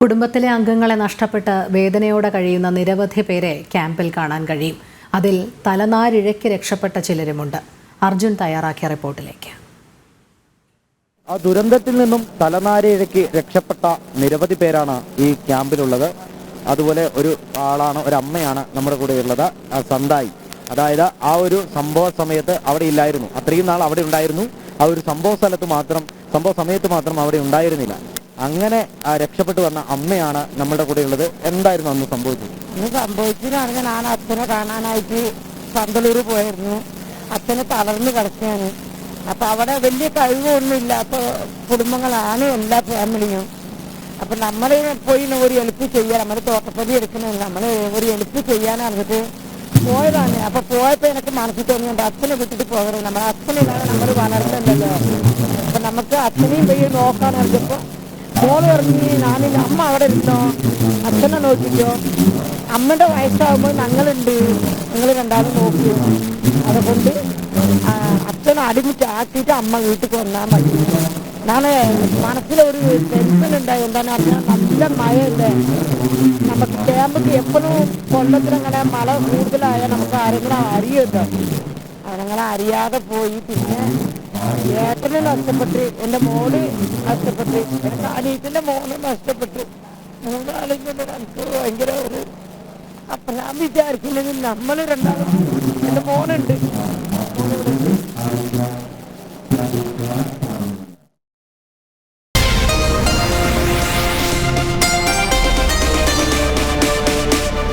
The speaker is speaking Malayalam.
കുടുംബത്തിലെ അംഗങ്ങളെ നഷ്ടപ്പെട്ട് വേദനയോടെ കഴിയുന്ന നിരവധി പേരെ ക്യാമ്പിൽ കാണാൻ കഴിയും. അതിൽ തലനാരിഴയ്ക്ക് രക്ഷപ്പെട്ട ചിലരുമുണ്ട്. അർജുൻ തയ്യാറാക്കിയ റിപ്പോർട്ടിലേക്ക്. ആ ദുരന്തത്തിൽ നിന്നും തലനാരിഴയ്ക്ക് രക്ഷപ്പെട്ട നിരവധി പേരാണ് ഈ ക്യാമ്പിലുള്ളത്. അതുപോലെ ഒരു ആളാണ് ഒരു അമ്മയാണ് നമ്മുടെ കൂടെ ഉള്ളത് സന്തായി. അതായത് ആ ഒരു സംഭവ സമയത്ത് അവിടെ ഇല്ലായിരുന്നു. അത്രയും നാൾ അവിടെ ഉണ്ടായിരുന്നു. ആ ഒരു സംഭവ സ്ഥലത്ത് മാത്രം സംഭവ സമയത്ത് മാത്രം അവിടെ ഉണ്ടായിരുന്നില്ല. അങ്ങനെ രക്ഷപ്പെട്ടു വന്ന അമ്മയാണ് നമ്മുടെ കൂടെ ഉള്ളത് എന്തായിരുന്നു അന്ന് സംഭവിച്ചത്? ഇന്ന് സംഭവിച്ചതാണെങ്കിൽ ഞാൻ അച്ഛനെ കാണാനായിട്ട് പന്തളൂർ പോയിരുന്നു അച്ഛനെ തളർന്നു കിടക്കുകയാണ്. അപ്പൊ അവിടെ വലിയ കഴിവൊന്നും ഇല്ലാത്ത കുടുംബങ്ങളാണ് എല്ലാ ഫാമിലിയും. അപ്പൊ നമ്മൾ പോയി ഒരു എളുപ്പ് ചെയ്യാൻ നമ്മൾ തോട്ടപ്പതി എടുക്കുന്നത് നമ്മൾ ഒരു എളുപ്പ് ചെയ്യാനറിഞ്ഞിട്ട് പോയതാണ്. അപ്പൊ പോയപ്പോ എനിക്ക് മനസ്സിൽ തോന്നിയുണ്ട് അച്ഛനെ വിട്ടിട്ട് പോകരുത്. നമ്മുടെ അച്ഛനില്ലാതെ നമ്മൾ വളർന്നല്ലോ അപ്പൊ നമുക്ക് അച്ഛനെയും പോയി നോക്കാൻ അറിഞ്ഞപ്പോ മോൾ പറഞ്ഞു ഞാനില്ല അമ്മ അവിടെ ഇരുന്നോ? അച്ഛനെ നോക്കിക്കോ. അമ്മയുടെ വയസ്സാകുമ്പോൾ ഞങ്ങളുണ്ട്. ഞങ്ങൾ രണ്ടാളും നോക്കൂ. അതുകൊണ്ട് അച്ഛനെ അടിമിച്ച് ആക്കിയിട്ട് അമ്മ വീട്ടിൽ വന്നാൽ മതി. ഞാൻ മനസ്സിലൊരു ടെൻഷൻ ഉണ്ടായി. എന്താണെന്ന് പറഞ്ഞാൽ നല്ല മഴയല്ലേ? നമുക്ക് ക്യാമ്പക്ക് എപ്പോഴും കൊല്ലത്തിലങ്ങനെ മഴ കൂടുതലായാൽ നമുക്ക് ആരെങ്കിലും അറിയുമല്ലോ. അങ്ങനെ അറിയാതെ പോയി. പിന്നെ ഏട്ടനെ നഷ്ടപ്പെട്ടു? എന്റെ മോൾ നഷ്ടപ്പെട്ടു. എന്റെ അനീറ്റിന്റെ മോൾ നഷ്ടപ്പെട്ടു. മൂന്നാളും കൊണ്ട് എനിക്ക് ഭയങ്കര ഒരു അപ്പൊ ഞാൻ വിചാരിക്കുന്നത് നമ്മൾ രണ്ടാളും എന്റെ മോനുണ്ട്.